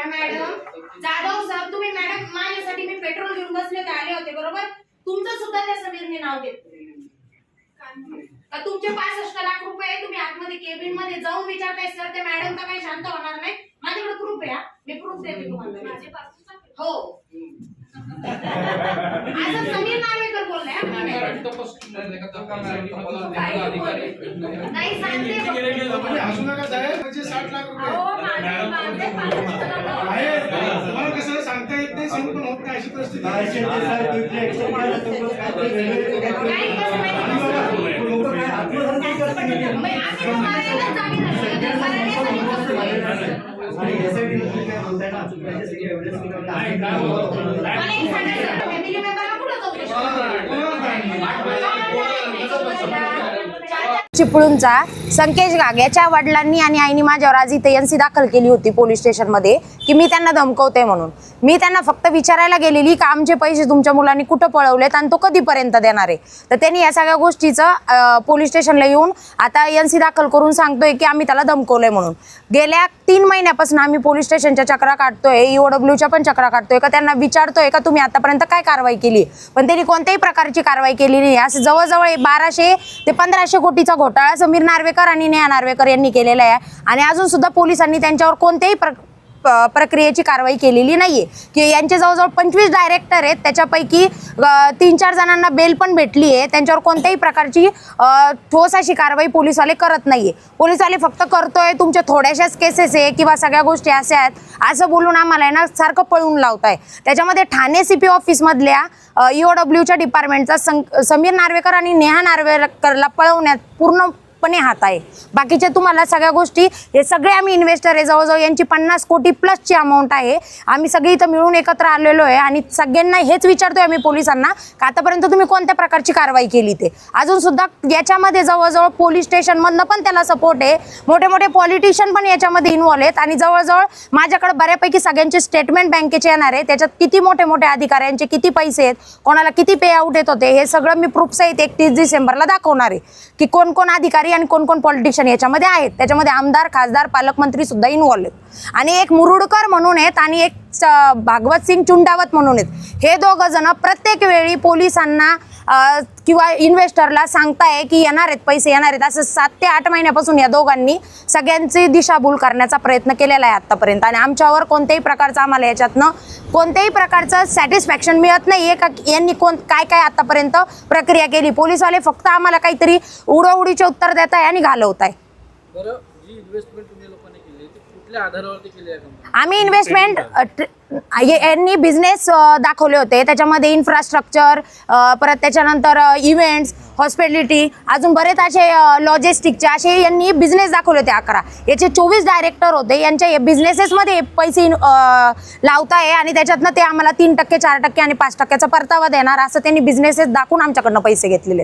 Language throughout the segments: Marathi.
घ्या मॅडम जाधव साहेब तुम्ही मॅडम माझ्यासाठी मी पेट्रोल घेऊन बसण्यात आले होते बरोबर? तुमचं सुद्धा त्या समीरने नाव घेत तुमचे पासष्ट लाख रुपये तुम्ही आतमध्ये केबिनमध्ये जाऊन विचारताय सर ते मॅडम तर काही शांत होणार नाही. माझ्याकडे प्रूफ आहे मी प्रूफ देते तुम्हाला. हो. असं समीर नार्वेकर बोललाय नाही सांगते साठ लाख रुपये होत नाही अशी परिस्थिती आहे. काही कसं माहिती मग आम्ही तर मारायलाच जागी झालो. तर मारायला चिपळूणचा संकेश गाग याच्या वडिलांनी आणि आईने माझ्यावर आज इथे एनसी दाखल केली होती पोलीस स्टेशनमध्ये की मी त्यांना धमकवते म्हणून. मी त्यांना फक्त विचारायला गेलेली का आमचे पैसे तुमच्या मुलांनी कुठं पळवलेत आणि तो कधीपर्यंत देणार आहे? तर त्यांनी या सगळ्या गोष्टीचं पोलीस स्टेशनला येऊन आता एनसी दाखल करून सांगतोय की आम्ही त्याला धमकवलंय म्हणून. गेल्या तीन महिन्यापासून आम्ही पोलीस स्टेशनच्या चक्रा काढतोय ईओडब्ल्यूच्या पण चक्रा काढतोय का त्यांना विचारतोय का तुम्ही आतापर्यंत काय कारवाई केली? पण त्यांनी कोणत्याही प्रकारची कारवाई केली नाही. असं जवळजवळ बाराशे ते पंधराशे कोटीचा घोटाळा समीर नार्वेकर आणि नेहा नार्वेकर यांनी केलेला आहे. आणि अजून सुद्धा पोलिसांनी त्यांच्यावर कोणत्याही प्र प्रक्रियेची कारवाई केलेली नाहीये. की यांचे जवळजवळ पंचवीस डायरेक्टर आहेत. त्याच्यापैकी तीन चार जणांना बेल पण भेटली आहे त्यांच्यावर कोणत्याही प्रकारची ठोस अशी कारवाई पोलीसवाले करत नाहीये. पोलीसवाले फक्त करतोय तुमच्या थोड्याशाच केसेस आहे किंवा सगळ्या गोष्टी अशा आहेत असं बोलून आम्हाला आहे ना सारखं पळून लावताय. त्याच्यामध्ये ठाणे सीपी ऑफिसमधल्या ईओडब्ल्यूच्या डिपार्टमेंटचा सं- समीर नार्वेकर आणि नेहा नार्वेकरला पळवण्यात पूर्ण पणे हात आहे बाकीच्या तुम्हाला सगळ्या गोष्टी हे सगळे आम्ही इन्व्हेस्टर आहे जवळजवळ यांची पन्नास कोटी प्लसची अमाऊंट आहे. आम्ही सगळी इथं मिळून एकत्र आलेलो आहे आणि सगळ्यांना हेच विचारतोय आम्ही पोलिसांना का आतापर्यंत तुम्ही कोणत्या प्रकारची कारवाई केली ते? अजून सुद्धा याच्यामध्ये जवळजवळ पोलीस स्टेशनमधनं पण त्याला सपोर्ट आहे. मोठे मोठे पॉलिटिशियन पण याच्यामध्ये इन्व्हॉल्व आहेत आणि जवळजवळ माझ्याकडे बऱ्यापैकी सगळ्यांचे स्टेटमेंट बँकेचे येणार आहे. त्याच्यात किती मोठे मोठे अधिकाऱ्यांचे किती पैसे आहेत कोणाला किती पे आउट येत होते हे सगळं मी प्रूफ सहित एकतीस डिसेंबरला दाखवणार आहे. की कोण कोण अधिकारी आणि कोण कोण पॉलिटिशियन याच्यामध्ये आहेत. त्याच्यामध्ये आमदार खासदार पालकमंत्री सुद्धा इन्व्हॉल्व आहेत. आणि एक मुरुडकर म्हणून आहेत आणि एक स- भागवत सिंग चुंडावत म्हणून आहेत. हे दोघं जण प्रत्येक वेळी पोलिसांना किंवा इन्व्हेस्टरला सांगताय की येणार आहेत पैसे येणार आहेत असं सात ते आठ महिन्यापासून या दोघांनी सगळ्यांची दिशाभूल करण्याचा प्रयत्न केलेला आहे आतापर्यंत. आणि आमच्यावर कोणत्याही प्रकारचं आम्हाला याच्यातनं कोणत्याही प्रकारचं सॅटिस्फॅक्शन मिळत नाही. का यांनी कोण काय काय आतापर्यंत प्रक्रिया केली? पोलीसवाले फक्त आम्हाला काहीतरी उडवडीचे उत्तर देत आहे आणि घालवत आहे. आहे आम्ही इन्व्हेस्टमेंट यांनी बिझनेस दाखवले होते. त्याच्यामध्ये इन्फ्रास्ट्रक्चर परत त्याच्यानंतर इव्हेंट्स हॉस्पिटॅलिटी अजून बरेच असे लॉजिस्टिकचे असे यांनी बिझनेस दाखवले होते अकरा. याचे चोवीस डायरेक्टर होते. यांच्या बिझनेसेसमध्ये पैसे लावताय आणि त्याच्यातनं ते आम्हाला तीन टक्के चार टक्के आणि पाच टक्क्याचा परतावा देणार असं त्यांनी बिझनेसेस दाखवून आमच्याकडनं पैसे घेतलेले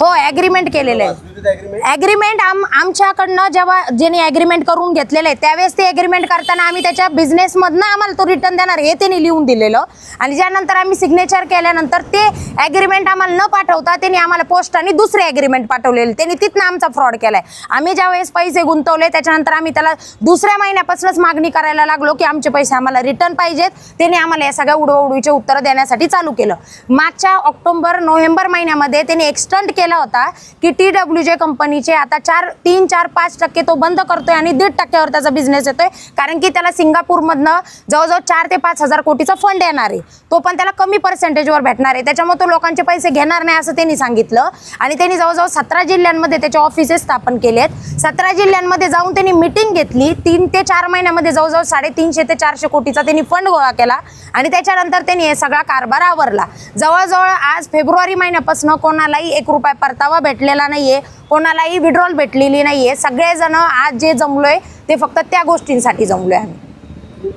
हो ॲग्रीमेंट केलेलं आहे. ॲग्रीमेंट आम आमच्याकडनं जेव्हा ज्यांनी ॲग्रीमेंट करून घेतलेलं आहे त्यावेळेस ते ॲग्रीमेंट करताना आम्ही त्याच्या बिझनेसमधनं आम्हाला तो रिटर्न देणार हे त्यांनी लिहून दिलेलं. आणि ज्यानंतर आम्ही सिग्नेचर केल्यानंतर ते ॲग्रीमेंट आम्हाला न पाठवता त्यांनी आम्हाला पोस्टाने दुसरे ॲग्रीमेंट पाठवलेले. त्यांनी तिथनं आमचा फ्रॉड केलाय. आम्ही ज्यावेळेस पैसे गुंतवले त्याच्यानंतर आम्ही त्याला दुसऱ्या महिन्यापासूनच मागणी करायला लागलो की आमचे पैसे आम्हाला रिटर्न पाहिजेत. त्यांनी आम्हाला या सगळ्या उडवउडवीचे उत्तरं देण्यासाठी चालू केलं. मागच्या ऑक्टोबर नोव्हेंबर महिन्यामध्ये त्यांनी एक्सटेंड केला होता की टी डब्ल्यू जे कंपनीचे आता चार तीन चार पाच टक्के तो बंद करतोय आणि दीड टक्क्यावर त्याचा बिझनेस येतोय. कारण की त्याला सिंगापूरमधनं जवळजवळ चार ते पाच हजार कोटीचा फंड येणार आहे. तो पण त्याला कमी पर्सेंटेजवर भेटणार आहे. त्याच्यामुळे तो लोकांचे पैसे घेणार नाही असं त्यांनी सांगितलं. आणि त्यांनी जवळजवळ सतरा जिल्ह्यांमध्ये त्याचे ऑफिसेस स्थापन केलेत. सतरा जिल्ह्यांमध्ये जाऊन त्यांनी मिटिंग घेतली. तीन ते चार महिन्यामध्ये जवळजवळ साडेतीनशे ते चारशे कोटीचा त्यांनी फंड गोळा केला. आणि त्याच्यानंतर त्यांनी हे सगळा कारभार आवरला. जवळजवळ आज फेब्रुवारी महिन्यापासून कोणालाही एक रुपया परतावा भेटलेला नाहीये. कोणालाही विड्रॉल भेटलेली नाहीये. सगळेजण आज जे जमलोय ते फक्त त्या गोष्टींसाठी जमलोय आम्ही.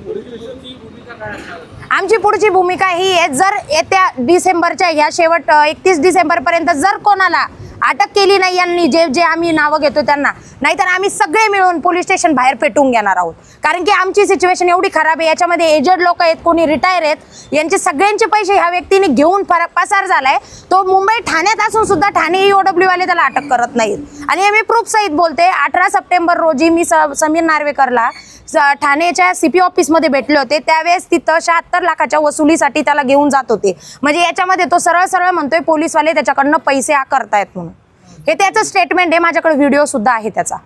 आमची पुढची भूमिका ही आहे जर येत्या डिसेंबरच्या ह्या शेवट एकतीस डिसेंबर पर्यंत जर कोणाला अटक केली नाही यांनी जे जे आम्ही नावं घेतो त्यांना. नाहीतर आम्ही सगळे मिळून पोलीस स्टेशन बाहेर पेटवून घेणार आहोत. कारण की आमची सिच्युएशन एवढी खराब आहे याच्यामध्ये एजड लोक आहेत कोणी रिटायर आहेत यांचे सगळ्यांचे पैसे ह्या व्यक्तीने घेऊन पसार झालाय. तो मुंबई ठाण्यात असून सुद्धा ठाणे ईओडब्ल्यू वाले त्याला अटक करत नाहीत. आणि मी प्रूफ सहित बोलते अठरा सप्टेंबर रोजी मी स- समीर नार्वेकरला स- सी पी ऑफिसमध्ये भेटले होते. त्यावेळेस तिथं शहात्तर लाखाच्या वसुलीसाठी त्याला घेऊन जात होते. म्हणजे याच्यामध्ये तो सरळ सरळ म्हणतोय पोलीसवाले त्याच्याकडनं पैसे आकारतायत म्हणून. हे त्याचं स्टेटमेंट आहे माझ्याकडे व्हिडिओ सुद्धा आहे त्याचा.